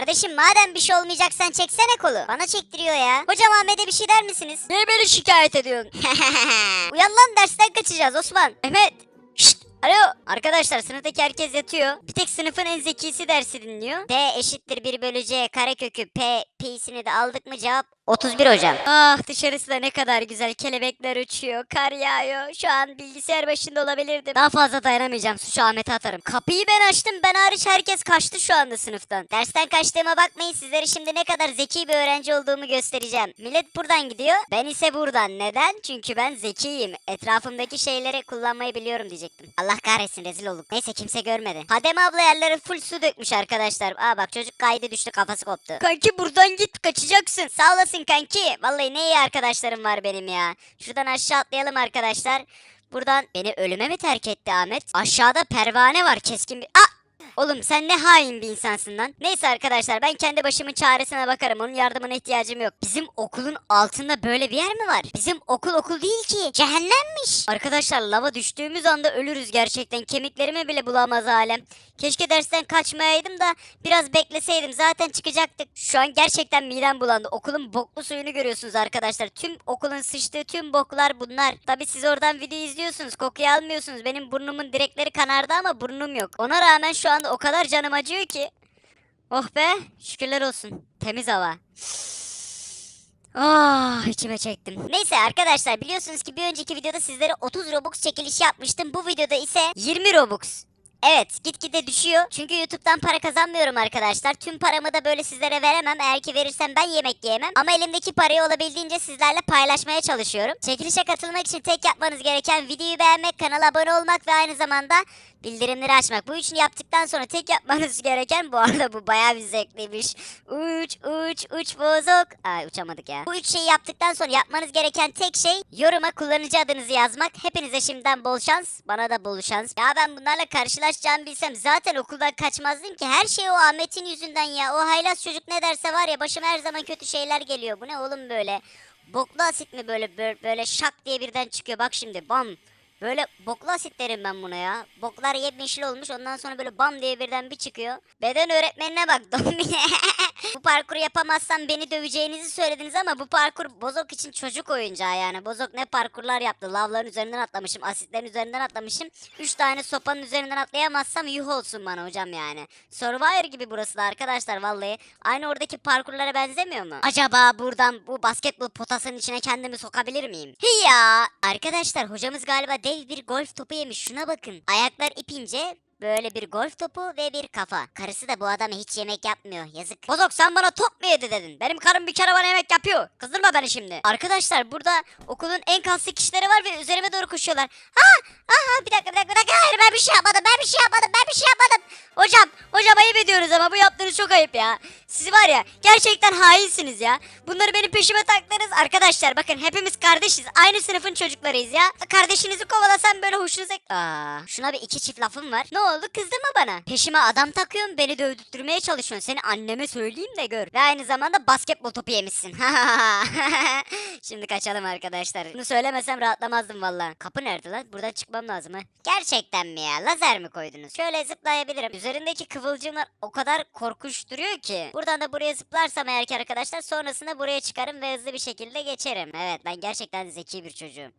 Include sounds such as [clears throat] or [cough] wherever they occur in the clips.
Kardeşim madem bir şey olmayacak sen çeksene kolu. Bana çektiriyor ya. Hocam Ahmet'e bir şey der misiniz? Niye beni şikayet ediyorsun? [laughs] Uyan lan dersten kaçacağız Osman. Mehmet. Şşt. Alo. Arkadaşlar sınıftaki herkes yatıyor. Bir tek sınıfın en zekisi dersi dinliyor. D eşittir 1 bölü C karekökü P pi'sini de aldık mı cevap 31 hocam. Ah dışarısı da ne kadar güzel. Kelebekler uçuyor. Kar yağıyor. Şu an bilgisayar başında olabilirdim. Daha fazla dayanamayacağım. Suçu Ahmet'e atarım. Kapıyı ben açtım. Ben hariç herkes kaçtı şu anda sınıftan. Dersten kaçtığıma bakmayın sizlere şimdi ne kadar zeki bir öğrenci olduğumu göstereceğim. Millet buradan gidiyor. Ben ise buradan. Neden? Çünkü ben zekiyim. Etrafımdaki şeyleri kullanmayı biliyorum diyecektim. Allah kahretsin rezil olduk. Neyse kimse görmedi. Hademe abla yerlere full su dökmüş arkadaşlar. Aa bak çocuk kaydı düştü kafası koptu. Kanki buradan git. Kaçacaksın. Sağ olasın kanki. Vallahi ne iyi arkadaşlarım var benim ya. Şuradan aşağı atlayalım arkadaşlar. Buradan beni ölüme mi terk etti Ahmet? Aşağıda pervane var keskin bir... Aa! Oğlum sen ne hain bir insansın lan. Neyse arkadaşlar ben kendi başımın çaresine bakarım. Onun yardımına ihtiyacım yok. Bizim okulun altında böyle bir yer mi var? Bizim okul okul değil ki. Cehennemmiş. Arkadaşlar lava düştüğümüz anda ölürüz gerçekten. Kemiklerimi bile bulamaz alem. Keşke dersten kaçmayaydım da biraz bekleseydim. Zaten çıkacaktık. Şu an gerçekten midem bulandı. Okulun boklu suyunu görüyorsunuz arkadaşlar. Tüm okulun sıçtığı tüm boklar bunlar. Tabi siz oradan video izliyorsunuz. Kokuyu almıyorsunuz. Benim burnumun direkleri kanardı ama burnum yok. Ona rağmen şu anda o kadar canım acıyor ki. Oh be şükürler olsun. Temiz hava. Ah içime çektim. Neyse arkadaşlar biliyorsunuz ki bir önceki videoda sizlere 30 Robux çekilişi yapmıştım. Bu videoda ise 20 Robux. Evet gitgide düşüyor. Çünkü YouTube'dan para kazanmıyorum arkadaşlar. Tüm paramı da böyle sizlere veremem. Eğer ki verirsem ben yemek yiyemem. Ama elimdeki parayı olabildiğince sizlerle paylaşmaya çalışıyorum. Çekilişe katılmak için tek yapmanız gereken videoyu beğenmek, kanala abone olmak ve aynı zamanda bildirimleri açmak. Bu üçünü yaptıktan sonra tek yapmanız [laughs] gereken bu arada bu bayağı bir zevkliymiş. Uç uç uç bozuk. Ay uçamadık ya. Bu üç şeyi yaptıktan sonra yapmanız gereken tek şey yoruma kullanıcı adınızı yazmak. Hepinize şimdiden bol şans. Bana da bol şans. Ya ben bunlarla karşılaşacağımı bilsem zaten okuldan kaçmazdım ki. Her şey o Ahmet'in yüzünden ya. O haylaz çocuk ne derse var ya başıma her zaman kötü şeyler geliyor. Bu ne oğlum böyle? Boklu asit mi böyle böyle, böyle şak diye birden çıkıyor. Bak şimdi bam. Böyle boklu asit derim ben buna ya. Boklar yemyeşil olmuş ondan sonra böyle bam diye birden bir çıkıyor. Beden öğretmenine bak [laughs] Dombine. bu parkuru yapamazsam beni döveceğinizi söylediniz ama bu parkur Bozok için çocuk oyuncağı yani. Bozok ne parkurlar yaptı. Lavların üzerinden atlamışım. Asitlerin üzerinden atlamışım. Üç tane sopanın üzerinden atlayamazsam yuh olsun bana hocam yani. Survivor gibi burası da arkadaşlar vallahi. Aynı oradaki parkurlara benzemiyor mu? Acaba buradan bu basketbol potasının içine kendimi sokabilir miyim? Hiya! Arkadaşlar hocamız galiba dev bir golf topu yemiş. Şuna bakın. Ayaklar ipince Böyle bir golf topu ve bir kafa. Karısı da bu adama hiç yemek yapmıyor. Yazık. Bozok sen bana top mu yedi dedin? Benim karım bir kere bana yemek yapıyor. Kızdırma beni şimdi. Arkadaşlar burada okulun en kaslı kişileri var ve üzerime doğru koşuyorlar. Ha! Aha bir dakika bir dakika bir dakika. Hayır ben bir şey yapmadım. Ben bir şey yapmadım. Ben bir şey yapmadım. Hocam, hocam ayıp ediyoruz ama bu yaptığınız çok ayıp ya. Siz var ya gerçekten hainsiniz ya. Bunları benim peşime taktınız. Arkadaşlar bakın hepimiz kardeşiz. Aynı sınıfın çocuklarıyız ya. Kardeşinizi kovalasam böyle hoşunuza... Aa, şuna bir iki çift lafım var. Ne oldu kızdın mı bana? Peşime adam takıyorsun beni dövdürtmeye çalışıyorsun. Seni anneme söyleyeyim de gör. Ve aynı zamanda basketbol topu yemişsin. [laughs] Şimdi kaçalım arkadaşlar. Bunu söylemesem rahatlamazdım valla. Kapı nerede lan? Buradan çıkmam lazım ha. Gerçekten mi ya? Lazer mi koydunuz? Şöyle zıplayabilirim. Üzerindeki kıvılcımlar o kadar korkunç duruyor ki. Buradan da buraya zıplarsam eğer ki arkadaşlar sonrasında buraya çıkarım ve hızlı bir şekilde geçerim. Evet ben gerçekten zeki bir çocuğum.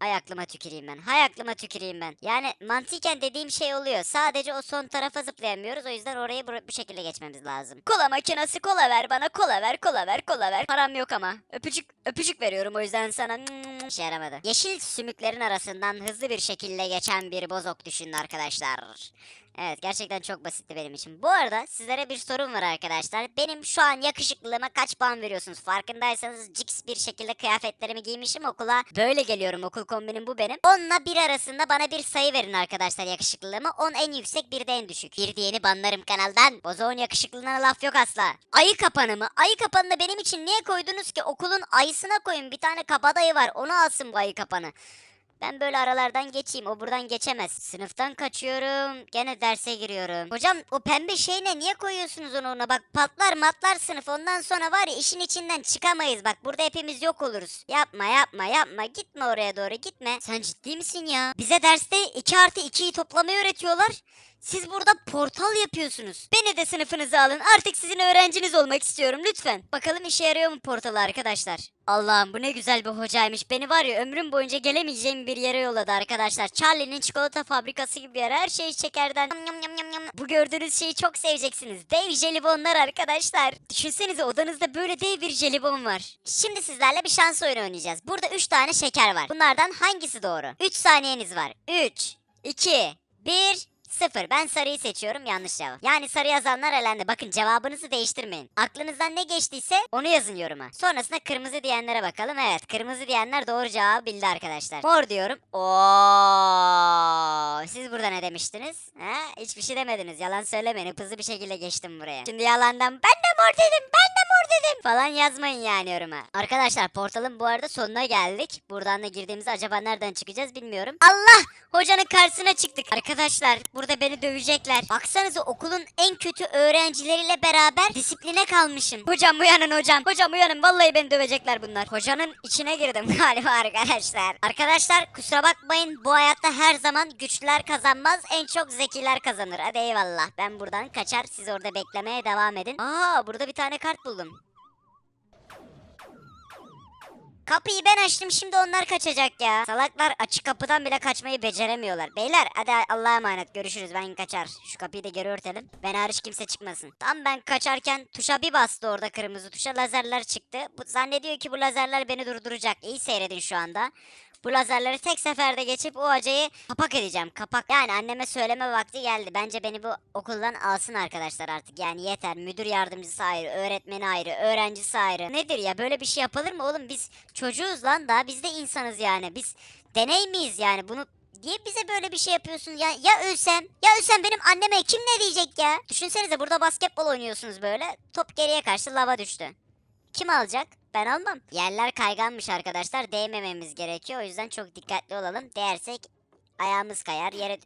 Hay aklıma tüküreyim ben. Hay aklıma tüküreyim ben. Yani mantıken dediğim şey oluyor. Sadece o son tarafa zıplayamıyoruz. O yüzden orayı bu, şekilde geçmemiz lazım. Kola makinesi kola ver bana kola ver kola ver kola ver. Param yok ama. Öpücük öpücük veriyorum o yüzden sana. İşe yaramadı. Yeşil sümüklerin arasından hızlı bir şekilde geçen bir bozok düşünün arkadaşlar. Evet gerçekten çok basitti benim için. Bu arada sizlere bir sorum var arkadaşlar. Benim şu an yakışıklılığıma kaç puan veriyorsunuz? Farkındaysanız cix bir şekilde kıyafetlerimi giymişim okula. Böyle geliyorum okul kombinim bu benim. 10 ile 1 arasında bana bir sayı verin arkadaşlar yakışıklılığıma. 10 en yüksek bir de en düşük. Bir diyeni banlarım kanaldan. Bozoğun yakışıklılığına laf yok asla. Ayı kapanı mı? Ayı kapanını benim için niye koydunuz ki? Okulun ayısına koyun. Bir tane kabadayı var. Onu alsın bu ayı kapanı. Ben böyle aralardan geçeyim. O buradan geçemez. Sınıftan kaçıyorum. Gene derse giriyorum. Hocam o pembe şey ne? Niye koyuyorsunuz onu ona? Bak patlar matlar sınıf. Ondan sonra var ya işin içinden çıkamayız. Bak burada hepimiz yok oluruz. Yapma yapma yapma. Gitme oraya doğru gitme. Sen ciddi misin ya? Bize derste 2 artı 2'yi toplamayı öğretiyorlar. Siz burada portal yapıyorsunuz. Beni de sınıfınıza alın. Artık sizin öğrenciniz olmak istiyorum lütfen. Bakalım işe yarıyor mu portal arkadaşlar? Allah'ım bu ne güzel bir hocaymış. Beni var ya ömrüm boyunca gelemeyeceğim bir yere yolladı arkadaşlar. Charlie'nin çikolata fabrikası gibi yer. Her şey şekerden. Yam yam yam yam. Bu gördüğünüz şeyi çok seveceksiniz. Dev jelibonlar arkadaşlar. Düşünsenize odanızda böyle dev bir jelibon var. Şimdi sizlerle bir şans oyunu oynayacağız. Burada 3 tane şeker var. Bunlardan hangisi doğru? 3 saniyeniz var. 3, 2, 1, 0. Ben sarıyı seçiyorum yanlış cevap. Yani sarı yazanlar elendi. Bakın cevabınızı değiştirmeyin. Aklınızdan ne geçtiyse onu yazın yoruma. Sonrasında kırmızı diyenlere bakalım. Evet kırmızı diyenler doğru cevabı bildi arkadaşlar. Mor diyorum. Oo, siz burada ne demiştiniz? Ha? Hiçbir şey demediniz. Yalan söylemeyin. Hızlı bir şekilde geçtim buraya. Şimdi yalandan ben de mor dedim. Ben de dedim. Falan yazmayın yani yoruma. Arkadaşlar portalın bu arada sonuna geldik. Buradan da girdiğimizde acaba nereden çıkacağız bilmiyorum. Allah! Hocanın karşısına çıktık. Arkadaşlar burada beni dövecekler. Baksanıza okulun en kötü öğrencileriyle beraber disipline kalmışım. Hocam uyanın hocam. Hocam uyanın. Vallahi beni dövecekler bunlar. Hocanın içine girdim [laughs] galiba arkadaşlar. Arkadaşlar kusura bakmayın bu hayatta her zaman güçlüler kazanmaz en çok zekiler kazanır. Hadi eyvallah ben buradan kaçar siz orada beklemeye devam edin. Aa burada bir tane kart buldum. Kapıyı ben açtım şimdi onlar kaçacak ya. Salaklar açık kapıdan bile kaçmayı beceremiyorlar. Beyler hadi Allah'a emanet görüşürüz ben kaçar. Şu kapıyı da geri örtelim. Ben hariç kimse çıkmasın. Tam ben kaçarken tuşa bir bastı orada kırmızı tuşa lazerler çıktı. Bu zannediyor ki bu lazerler beni durduracak. İyi seyredin şu anda. Bu lazerleri tek seferde geçip o acıyı kapak edeceğim. Kapak. Yani anneme söyleme vakti geldi. Bence beni bu okuldan alsın arkadaşlar artık. Yani yeter. Müdür yardımcısı ayrı, öğretmeni ayrı, öğrencisi ayrı. Nedir ya böyle bir şey yapılır mı oğlum? Biz çocuğuz lan daha biz de insanız yani. Biz deney miyiz yani? Bunu Niye bize böyle bir şey yapıyorsun ya? Ya ölsem? Ya ölsem benim anneme kim ne diyecek ya? Düşünsenize burada basketbol oynuyorsunuz böyle. Top geriye karşı lava düştü. Kim alacak? Ben almam. Yerler kayganmış arkadaşlar. Değmememiz gerekiyor. O yüzden çok dikkatli olalım. Değersek ayağımız kayar. Yere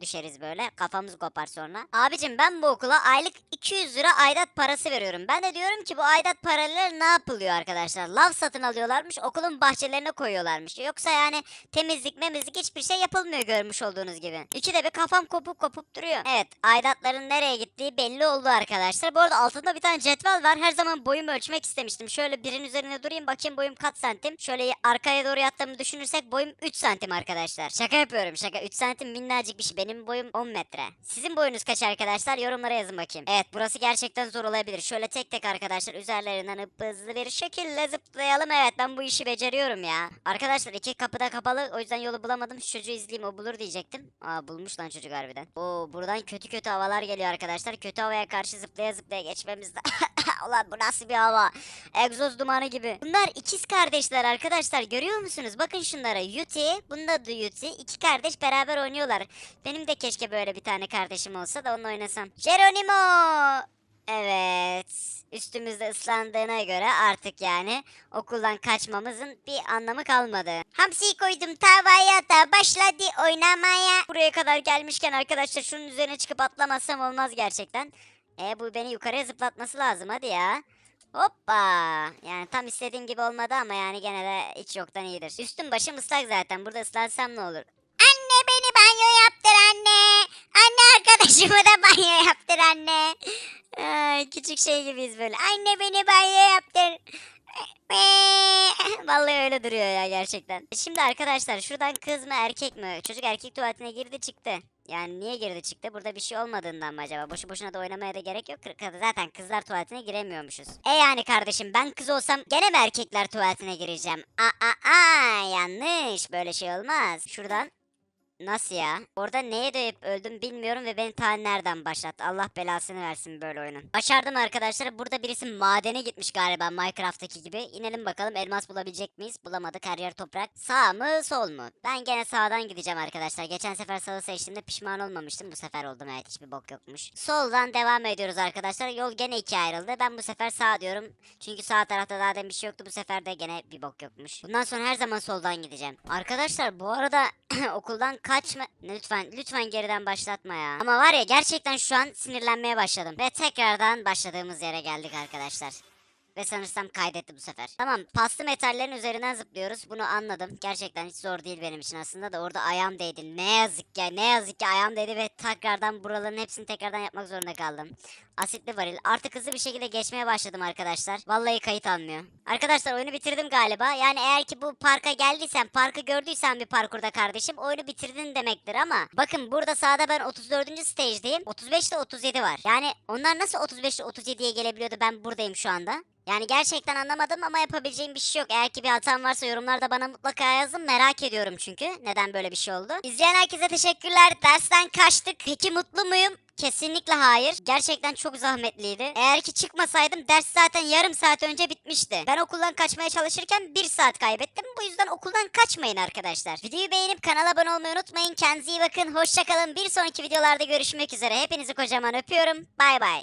düşeriz böyle. Kafamız kopar sonra. Abicim ben bu okula aylık 200 lira aidat parası veriyorum. Ben de diyorum ki bu aidat paraları ne yapılıyor arkadaşlar? Lav satın alıyorlarmış. Okulun bahçelerine koyuyorlarmış. Yoksa yani temizlik memizlik hiçbir şey yapılmıyor görmüş olduğunuz gibi. İkide bir kafam kopup kopup duruyor. Evet aidatların nereye gittiği belli oldu arkadaşlar. Bu arada altında bir tane cetvel var. Her zaman boyumu ölçmek istemiştim. Şöyle birin üzerine durayım bakayım boyum kaç santim. Şöyle arkaya doğru yattığımı düşünürsek boyum 3 santim arkadaşlar. Şaka yapıyorum şaka. 3 santim minnacık bir şey. Boyum 10 metre. Sizin boyunuz kaç arkadaşlar? Yorumlara yazın bakayım. Evet burası gerçekten zor olabilir. Şöyle tek tek arkadaşlar üzerlerinden hızlı bir şekilde zıplayalım. Evet ben bu işi beceriyorum ya. Arkadaşlar iki kapı da kapalı. O yüzden yolu bulamadım. Şu çocuğu izleyeyim o bulur diyecektim. Aa bulmuş lan çocuk harbiden. Oo buradan kötü kötü havalar geliyor arkadaşlar. Kötü havaya karşı zıplaya zıplaya geçmemiz de... [laughs] Ulan bu nasıl bir hava? Egzoz dumanı gibi. Bunlar ikiz kardeşler arkadaşlar. Görüyor musunuz? Bakın şunlara. Yuti. Bunda adı Yuti. İki kardeş beraber oynuyorlar. Benim de keşke böyle bir tane kardeşim olsa da onunla oynasam. Geronimo! Evet. Üstümüzde ıslandığına göre artık yani okuldan kaçmamızın bir anlamı kalmadı. Hamsiyi koydum tavaya da başladı oynamaya. Buraya kadar gelmişken arkadaşlar şunun üzerine çıkıp atlamazsam olmaz gerçekten. E bu beni yukarıya zıplatması lazım hadi ya. Hoppa. Yani tam istediğim gibi olmadı ama yani gene de hiç yoktan iyidir. Üstüm başım ıslak zaten. Burada ıslansam ne olur? Anne beni banyo yaptır anne. Anne arkadaşımı da banyo yaptır anne. Ay, küçük şey gibiyiz böyle. Anne beni banyo yaptır. [laughs] Vallahi öyle duruyor ya gerçekten. Şimdi arkadaşlar şuradan kız mı erkek mi? Çocuk erkek tuvaletine girdi çıktı. Yani niye girdi çıktı? Burada bir şey olmadığından mı acaba? Boşu boşuna da oynamaya da gerek yok. Zaten kızlar tuvaletine giremiyormuşuz. E yani kardeşim ben kız olsam gene mi erkekler tuvaletine gireceğim? Aa, aa, aa yanlış. Böyle şey olmaz. Şuradan Nasıl ya? Orada neye dövüp öldüm bilmiyorum ve beni ta nereden başlattı. Allah belasını versin böyle oyunun. Başardım arkadaşlar. Burada birisi madene gitmiş galiba Minecraft'taki gibi. İnelim bakalım elmas bulabilecek miyiz? Bulamadık her yer toprak. Sağ mı sol mu? Ben gene sağdan gideceğim arkadaşlar. Geçen sefer sağı seçtiğimde pişman olmamıştım. Bu sefer oldum evet hiçbir bok yokmuş. Soldan devam ediyoruz arkadaşlar. Yol gene ikiye ayrıldı. Ben bu sefer sağ diyorum. Çünkü sağ tarafta daha demin bir şey yoktu. Bu sefer de gene bir bok yokmuş. Bundan sonra her zaman soldan gideceğim. Arkadaşlar bu arada [clears throat] okuldan kaçma... Lütfen lütfen geriden başlatma ya. Ama var ya gerçekten şu an sinirlenmeye başladım. Ve tekrardan başladığımız yere geldik arkadaşlar. Ve sanırsam kaydetti bu sefer. Tamam paslı metallerin üzerinden zıplıyoruz. Bunu anladım. Gerçekten hiç zor değil benim için aslında da orada ayağım değdi. Ne yazık ki ne yazık ki ayağım değdi ve tekrardan buraların hepsini tekrardan yapmak zorunda kaldım. Asitli varil. Artık hızlı bir şekilde geçmeye başladım arkadaşlar. Vallahi kayıt almıyor. Arkadaşlar oyunu bitirdim galiba. Yani eğer ki bu parka geldiysen, parkı gördüysen bir parkurda kardeşim oyunu bitirdin demektir ama bakın burada sağda ben 34. stage'deyim. 35 ile 37 var. Yani onlar nasıl 35 ile 37'ye gelebiliyordu ben buradayım şu anda. Yani gerçekten anlamadım ama yapabileceğim bir şey yok. Eğer ki bir hatam varsa yorumlarda bana mutlaka yazın. Merak ediyorum çünkü. Neden böyle bir şey oldu? İzleyen herkese teşekkürler. Dersten kaçtık. Peki mutlu muyum? Kesinlikle hayır. Gerçekten çok zahmetliydi. Eğer ki çıkmasaydım ders zaten yarım saat önce bitmişti. Ben okuldan kaçmaya çalışırken bir saat kaybettim. Bu yüzden okuldan kaçmayın arkadaşlar. Videoyu beğenip kanala abone olmayı unutmayın. Kendinize iyi bakın. Hoşçakalın. Bir sonraki videolarda görüşmek üzere. Hepinizi kocaman öpüyorum. Bay bay.